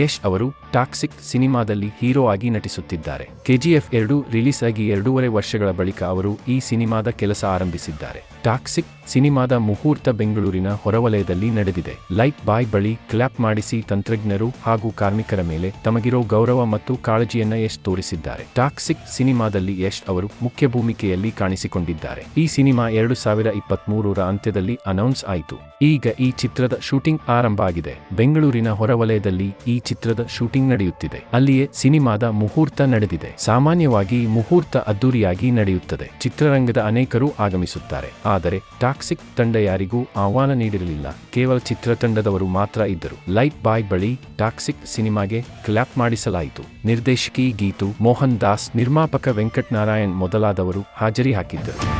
ಯಶ್ ಅವರು ಟಾಕ್ಸಿಕ್ ಸಿನಿಮಾದಲ್ಲಿ ಹೀರೋ ಆಗಿ ನಟಿಸುತ್ತಿದ್ದಾರೆ. ಕೆಜಿಎಫ್ ಎರಡು ರಿಲೀಸ್ ಆಗಿ ಎರಡೂವರೆ ವರ್ಷಗಳ ಬಳಿಕ ಅವರು ಈ ಸಿನಿಮಾದ ಕೆಲಸ ಆರಂಭಿಸಿದ್ದಾರೆ. ಟಾಕ್ಸಿಕ್ ಸಿನಿಮಾದ ಮುಹೂರ್ತ ಬೆಂಗಳೂರಿನ ಹೊರವಲಯದಲ್ಲಿ ನಡೆದಿದೆ. ಲೈಟ್ ಬಾಯ್ ಬಳಿ ಕ್ಲಾಪ್ ಮಾಡಿಸಿ ತಂತ್ರಜ್ಞರು ಹಾಗೂ ಕಾರ್ಮಿಕರ ಮೇಲೆ ತಮಗಿರೋ ಗೌರವ ಮತ್ತು ಕಾಳಜಿಯನ್ನ ಯಶ್ ತೋರಿಸಿದ್ದಾರೆ. ಟಾಕ್ಸಿಕ್ ಸಿನಿಮಾದಲ್ಲಿ ಯಶ್ ಅವರು ಮುಖ್ಯ ಭೂಮಿಕೆಯಲ್ಲಿ ಕಾಣಿಸಿಕೊಂಡಿದ್ದಾರೆ. ಈ ಸಿನಿಮಾ ಎರಡು ಸಾವಿರ ಇಪ್ಪತ್ಮೂರರ ಅಂತ್ಯದಲ್ಲಿ ಅನೌನ್ಸ್ ಆಯಿತು. ಈಗ ಈ ಚಿತ್ರದ ಶೂಟಿಂಗ್ ಆರಂಭ ಆಗಿದೆ. ಬೆಂಗಳೂರಿನ ಹೊರವಲಯದಲ್ಲಿ ಈ ಚಿತ್ರದ ಶೂಟಿಂಗ್ ನಡೆಯುತ್ತಿದೆ. ಅಲ್ಲಿಯೇ ಸಿನಿಮಾದ ಮುಹೂರ್ತ ನಡೆದಿದೆ. ಸಾಮಾನ್ಯವಾಗಿ ಮುಹೂರ್ತ ಅದ್ದೂರಿಯಾಗಿ ನಡೆಯುತ್ತದೆ. ಚಿತ್ರರಂಗದ ಅನೇಕರು ಆಗಮಿಸುತ್ತಾರೆ. ಆದರೆ ಟಾಕ್ಸಿಕ್ ತಂಡ ಯಾರಿಗೂ ಆಹ್ವಾನ ನೀಡಿರಲಿಲ್ಲ. ಕೇವಲ ಚಿತ್ರತಂಡದವರು ಮಾತ್ರ ಇದ್ದರು. ಲೈಟ್ ಬಾಯ್ ಬಳಿ ಟಾಕ್ಸಿಕ್ ಸಿನಿಮಾಗೆ ಕ್ಲಾಪ್ ಮಾಡಿಸಲಾಯಿತು. ನಿರ್ದೇಶಕಿ ಗೀತು ಮೋಹನ್ ದಾಸ್, ನಿರ್ಮಾಪಕ ವೆಂಕಟನಾರಾಯಣ್ ಮೊದಲಾದವರು ಹಾಜರಿ ಹಾಕಿದ್ದರು.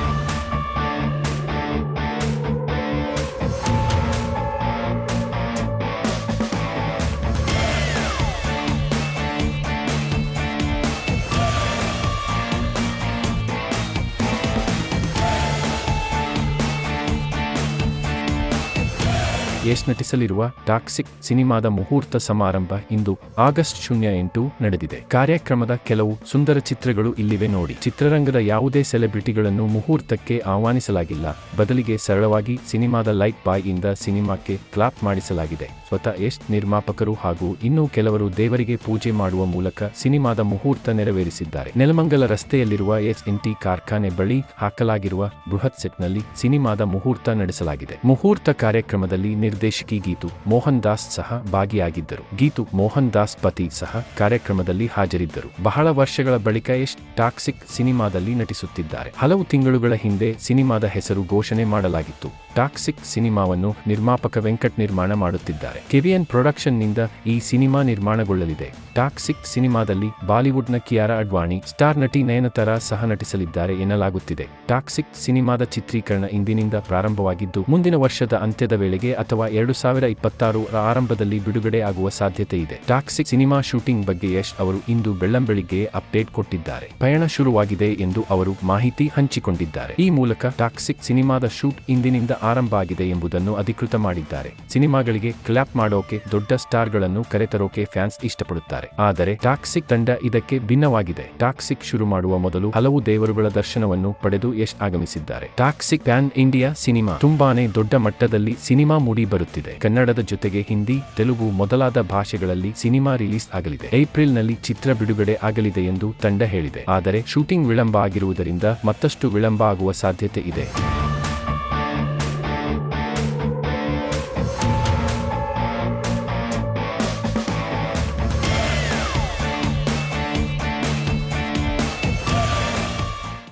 ಯಶ್ ನಟಿಸಲಿರುವ ಟಾಕ್ಸಿಕ್ ಸಿನಿಮಾದ ಮುಹೂರ್ತ ಸಮಾರಂಭ ಇಂದು ಆಗಸ್ಟ್ ಶೂನ್ಯ ಎಂಟು ನಡೆದಿದೆ. ಕಾರ್ಯಕ್ರಮದ ಕೆಲವು ಸುಂದರ ಚಿತ್ರಗಳು ಇಲ್ಲಿವೆ ನೋಡಿ. ಚಿತ್ರರಂಗದ ಯಾವುದೇ ಸೆಲೆಬ್ರಿಟಿಗಳನ್ನು ಮುಹೂರ್ತಕ್ಕೆ ಆಹ್ವಾನಿಸಲಾಗಿಲ್ಲ. ಬದಲಿಗೆ ಸರಳವಾಗಿ ಸಿನಿಮಾದ ಲೈಟ್ ಬಾಯ್ ಇಂದ ಸಿನಿಮಾಕ್ಕೆ ಕ್ಲಾಪ್ ಮಾಡಿಸಲಾಗಿದೆ. ಸ್ವತಃ ಯಶ್ ನಿರ್ಮಾಪಕರು ಹಾಗೂ ಇನ್ನೂ ಕೆಲವರು ದೇವರಿಗೆ ಪೂಜೆ ಮಾಡುವ ಮೂಲಕ ಸಿನಿಮಾದ ಮುಹೂರ್ತ ನೆರವೇರಿಸಿದ್ದಾರೆ. ನೆಲಮಂಗಲ ರಸ್ತೆಯಲ್ಲಿರುವ ಎಸ್ ಎನ್ ಟಿ ಕಾರ್ಖಾನೆ ಬಳಿ ಹಾಕಲಾಗಿರುವ ಬೃಹತ್ ಸೆಟ್ನಲ್ಲಿ ಸಿನಿಮಾದ ಮುಹೂರ್ತ ನಡೆಸಲಾಗಿದೆ. ಮುಹೂರ್ತ ಕಾರ್ಯಕ್ರಮದಲ್ಲಿ ನಿರ್ದೇಶಕಿ ಗೀತು ಮೋಹನ್ ದಾಸ್ ಸಹ ಭಾಗಿಯಾಗಿದ್ದರು. ಗೀತು ಮೋಹನ್ ದಾಸ್ ಪತಿ ಸಹ ಕಾರ್ಯಕ್ರಮದಲ್ಲಿ ಹಾಜರಿದ್ದರು. ಬಹಳ ವರ್ಷಗಳ ಬಳಿಕ ಯಶ್ ಟಾಕ್ಸಿಕ್ ಸಿನಿಮಾದಲ್ಲಿ ನಟಿಸುತ್ತಿದ್ದಾರೆ. ಹಲವು ತಿಂಗಳುಗಳ ಹಿಂದೆ ಸಿನಿಮಾದ ಹೆಸರು ಘೋಷಣೆ ಮಾಡಲಾಗಿತ್ತು. ಟಾಕ್ಸಿಕ್ ಸಿನಿಮಾವನ್ನು ನಿರ್ಮಾಪಕ ವೆಂಕಟ್ ನಿರ್ಮಾಣ ಮಾಡುತ್ತಿದ್ದಾರೆ. ಕೆವಿಎನ್ ಪ್ರೊಡಕ್ಷನ್ನಿಂದ ಈ ಸಿನಿಮಾ ನಿರ್ಮಾಣಗೊಳ್ಳಲಿದೆ. ಟಾಕ್ಸಿಕ್ ಸಿನಿಮಾದಲ್ಲಿ ಬಾಲಿವುಡ್ನ ಕಿಯಾರ ಅಡ್ವಾಣಿ ಸ್ಟಾರ್ ನಟಿ ನಯನತಾರ ಸಹ ನಟಿಸಲಿದ್ದಾರೆ ಎನ್ನಲಾಗುತ್ತಿದೆ. ಟಾಕ್ಸಿಕ್ ಸಿನಿಮಾದ ಚಿತ್ರೀಕರಣ ಇಂದಿನಿಂದ ಪ್ರಾರಂಭವಾಗಿದ್ದು, ಮುಂದಿನ ವರ್ಷದ ಅಂತ್ಯದ ವೇಳೆಗೆ ಅಥವಾ ಎರಡು ಸಾವಿರ ಇಪ್ಪತ್ತಾರು ಆರಂಭದಲ್ಲಿ ಬಿಡುಗಡೆ ಆಗುವ ಸಾಧ್ಯತೆ ಇದೆ. ಟಾಕ್ಸಿಕ್ ಸಿನಿಮಾ ಶೂಟಿಂಗ್ ಬಗ್ಗೆ ಯಶ್ ಅವರು ಇಂದು ಬೆಳ್ಳಂಬೆಳಿಗ್ಗೆ ಅಪ್ಡೇಟ್ ಕೊಟ್ಟಿದ್ದಾರೆ. ಪಯಣ ಶುರುವಾಗಿದೆ ಎಂದು ಅವರು ಮಾಹಿತಿ ಹಂಚಿಕೊಂಡಿದ್ದಾರೆ. ಈ ಮೂಲಕ ಟಾಕ್ಸಿಕ್ ಸಿನಿಮಾದ ಶೂಟ್ ಇಂದಿನಿಂದ ಆರಂಭ ಆಗಿದೆ ಎಂಬುದನ್ನು ಅಧಿಕೃತ ಮಾಡಿದ್ದಾರೆ. ಸಿನಿಮಾಗಳಿಗೆ ಕ್ಲಾಪ್ ಮಾಡೋಕೆ ದೊಡ್ಡ ಸ್ಟಾರ್ಗಳನ್ನು ಕರೆತರೋಕೆ ಫ್ಯಾನ್ಸ್ ಇಷ್ಟಪಡುತ್ತಾರೆ. ಆದರೆ ಟಾಕ್ಸಿಕ್ ತಂಡ ಇದಕ್ಕೆ ಭಿನ್ನವಾಗಿದೆ. ಟಾಕ್ಸಿಕ್ ಶುರು ಮಾಡುವ ಮೊದಲು ಹಲವು ದೇವರುಗಳ ದರ್ಶನವನ್ನು ಪಡೆದು ಯಶ್ ಆಗಮಿಸಿದ್ದಾರೆ. ಟಾಕ್ಸಿಕ್ ಪ್ಯಾನ್ ಇಂಡಿಯಾ ಸಿನಿಮಾ ತುಂಬಾನೇ ದೊಡ್ಡ ಮಟ್ಟದಲ್ಲಿ ಸಿನಿಮಾ ಮೂಡಿ ಬರುತ್ತಿದೆ. ಕನ್ನಡದ ಜೊತೆಗೆ ಹಿಂದಿ, ತೆಲುಗು ಮೊದಲಾದ ಭಾಷೆಗಳಲ್ಲಿ ಸಿನಿಮಾ ರಿಲೀಸ್ ಆಗಲಿದೆ. ಏಪ್ರಿಲ್ನಲ್ಲಿ ಚಿತ್ರ ಬಿಡುಗಡೆ ಆಗಲಿದೆ ಎಂದು ತಂಡ ಹೇಳಿದೆ. ಆದರೆ ಶೂಟಿಂಗ್ ವಿಳಂಬ ಆಗಿರುವುದರಿಂದ ಮತ್ತಷ್ಟು ವಿಳಂಬ ಆಗುವ ಸಾಧ್ಯತೆ ಇದೆ.